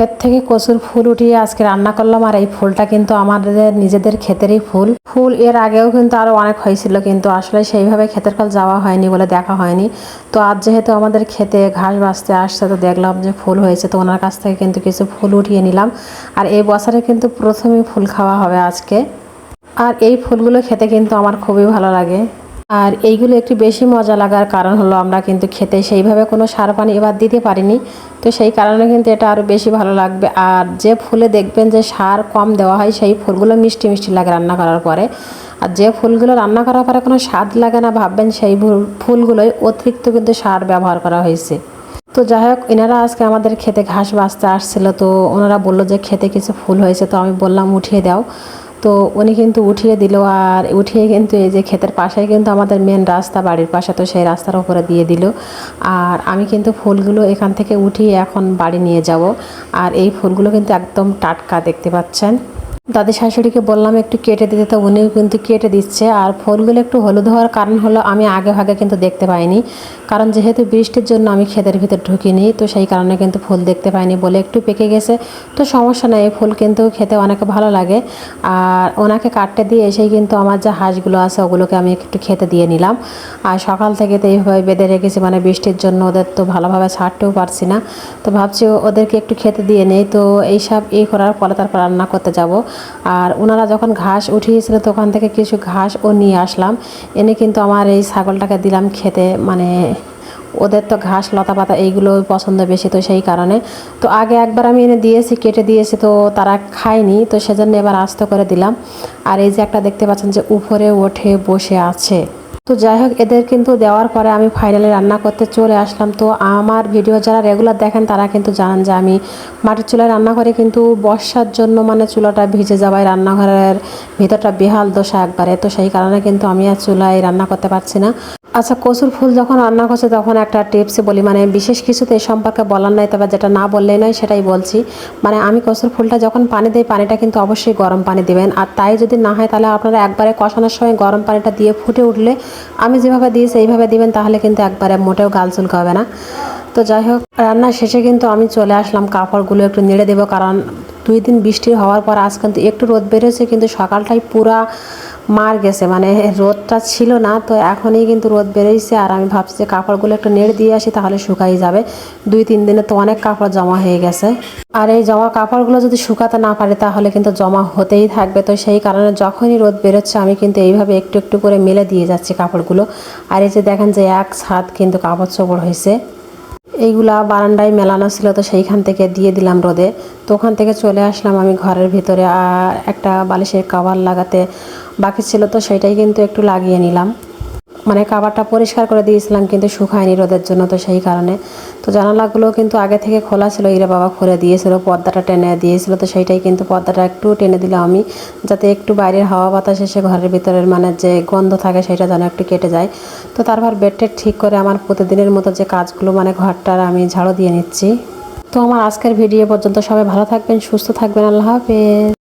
ক্ষেত থেকে কচুর ফুল উঠিয়ে আজকে রান্না করলাম আর এই ফুলটা কিন্তু আমাদের নিজেদের ক্ষেতেরই ফুল। ফুল এর আগেও কিন্তু আরও অনেক হয়েছিল কিন্তু আসলে সেইভাবে ক্ষেতের কাল যাওয়া হয়নি বলে দেখা হয়নি। তো আজ যেহেতু আমাদের ক্ষেতে ঘাস বাঁচতে আসছে তো দেখলাম যে ফুল হয়েছে তো ওনার কাছ থেকে কিন্তু কিছু ফুল উঠিয়ে নিলাম। আর এই বছরে কিন্তু প্রথমেই ফুল খাওয়া হবে আজকে। আর এই ফুলগুলো খেতে কিন্তু আমার খুবই ভালো লাগে। আর এইগুলো একটু বেশি মজা লাগার কারণ হলো আমরা কিন্তু খেতে সেইভাবে কোনো সার পানি এবার দিতে পারিনি। তো সেই কারণে কিন্তু এটা আরও বেশি ভালো লাগবে। আর যে ফুলে দেখবেন যে সার কম দেওয়া হয়, সেই ফুলগুলো মিষ্টি মিষ্টি লাগে রান্না করার পরে। আর যে ফুলগুলো রান্না করার পরে কোনো স্বাদ লাগে না ভাববেন, সেই ফুল- ফুলগুলোই অতিরিক্ত কিন্তু সার ব্যবহার করা হয়েছে। তো যাই হোক এনারা আজকে আমাদের খেতে ঘাস বাঁচতে আসছিল। তো ওনারা বলল যে খেতে কিছু ফুল হয়েছে, তো আমি বললাম উঠিয়ে দাও। তো উনি কিন্তু উঠিয়ে দিল আর উঠিয়ে কিন্তু এই যে ক্ষেতের পাশে কিন্তু আমাদের মেন রাস্তা, বাড়ির পাশে তো সেই রাস্তার উপরে দিয়ে দিল। আর আমি কিন্তু ফুলগুলো এখান থেকে উঠিয়ে এখন বাড়ি নিয়ে যাব। আর এই ফুলগুলো কিন্তু একদম টাটকা দেখতে পাচ্ছেন। দাদি শাশুড়িকে বললাম একটু কেটে দিতে, তো উনিও কিন্তু কেটে দিচ্ছে। আর ফুলগুলো একটু হলুদ হওয়ার কারণ হলো আমি আগে ভাগে কিন্তু দেখতে পাইনি। কারণ যেহেতু বৃষ্টির জন্য আমি ক্ষেতের ভিতর ঢুকিনি, তো সেই কারণে কিন্তু ফুল দেখতে পাইনি বলে একটু পেকে গেছে। তো সমস্যা নেই, এই ফুল কিন্তু খেতে অনেক ভালো লাগে। আর ওনাকে কাটতে দিয়ে এসেই কিন্তু আমার যে হাঁসগুলো আছে, ওগুলোকে আমি একটু খেতে দিয়ে নিলাম। আর সকাল থেকে তো এইভাবে বেঁধে রেখেছি মানে বৃষ্টির জন্য ওদের তো ভালোভাবে ছাড়তেও পারছি না। তো ভাবছি ওদেরকে একটু খেতে দিয়ে নেই, তো এইসব এই করার পরে তারপর রান্না করতে যাব। আর ওনারা যখন ঘাস উঠিয়েছিল তখন থেকে কিছু ঘাস ও নিয়ে আসলাম। এনে কিন্তু আমার এই ছাগলটাকে দিলাম খেতে। মানে ওদের তো ঘাস, লতা পাতা এইগুলো পছন্দ বেশি তো সেই কারণে। তো আগে একবার আমি এনে দিয়েছি, কেটে দিয়েছি তো তারা খায়নি। তো সেজন্য এবার আস্ত করে দিলাম। আর এই যে একটা দেখতে পাচ্ছেন যে উপরে ওঠে, বসে আছে। তো যাই হোক, এদের কিন্তু দেওয়ার পরে আমি ফাইনালি রান্না করতে চলে আসলাম। তো আমার ভিডিও যারা রেগুলার দেখেন, তারা কিন্তু জানান যে আমি মাটির চুলায় রান্না করে, কিন্তু বর্ষার জন্য মানে চুলাটা ভিজে যাওয়ায় রান্নাঘরের ভিতরটা বেহাল দশা একবারে। তো সেই কারণে কিন্তু আমি আর চুলায় রান্না করতে পারছি না। আচ্ছা কচুর ফুল যখন রান্না করছে তখন একটা টিপস বলি মানে বিশেষ কিছুতে এই সম্পর্কে বলার নাই, তবে যেটা না বললেই নয় সেটাই বলছি। মানে আমি কচুর ফুলটা যখন পানি দিই, পানিটা কিন্তু অবশ্যই গরম পানি দিবেন। আর তাই যদি না হয় তাহলে আপনারা একবারে কষানোর সময় গরম পানিটা দিয়ে ফুটে উঠলে আমি যেভাবে দিয়েছি এইভাবে দিবেন, তাহলে কিন্তু একবারে মোটেও গাল চুলকাবে না। তো যাই হোক রান্না শেষে কিন্তু আমি চলে আসলাম, কাপড়গুলো একটু নেড়ে দেবো, কারণ দুই দিন বৃষ্টি হওয়ার পর আজ কিন্তু একটু রোদ বেরোছে কিন্তু সকালটাই পুরা মার গেছে মানে রোদটা ছিল না, তো এখনই কিন্তু রোদ বেরোইছে। আর আমি ভাবছি যে কাপড়গুলো একটু নেড়ে দিয়ে আসি, তাহলে শুকাই যাবে। দুই, তিন দিনে তো অনেক কাপড় জমা হয়ে গেছে। আর এই জমা কাপড়গুলো যদি শুকাতে না পারে, তাহলে কিন্তু জমা হতেই থাকবে। তো সেই কারণে যখনই রোদ বেরোচ্ছে, আমি কিন্তু এইভাবে একটু একটু করে মেলে দিয়ে যাচ্ছি কাপড়গুলো। আর এই যে দেখেন যে এক ছাদ কিন্তু কাপড় চোপড় হয়েছে। এইগুলা বারান্দায় মেলানো ছিল, তো সেইখান থেকে দিয়ে দিলাম রোদে। তো ওখান থেকে চলে আসলাম আমি ঘরের ভিতরে আর একটা বালিশের কাভার লাগাতে। বাকি ছিল তো সেটাই কিন্তু একটু লাগিয়ে নিলাম। মানে কাভারটা পরিষ্কার করে দিয়েছিলাম কিন্তু শুকায়নি রোদের জন্য তো সেই কারণে। তো জানালাগুলো কিন্তু আগে থেকে খোলা ছিল, ইরা বাবা খুলে দিয়েছিল, পর্দাটা টেনে দিয়েছিল তো সেইটাই কিন্তু পর্দাটা একটু টেনে দিলাম আমি, যাতে একটু বাইরের হাওয়া বাতাস এসে ঘরের ভিতরের মানে যে গন্ধ থাকে সেটা যেন একটু কেটে যায়। তো তারপর বেডটেড ঠিক করে আমার প্রতিদিনের মতো যে কাজগুলো মানে ঘরটার আমি ঝাড়ু দিয়ে নিচ্ছি। তো আমার আজকের ভিডিও পর্যন্ত সবাই ভালো থাকবেন, সুস্থ থাকবেন, আল্লাহ হাফেজ।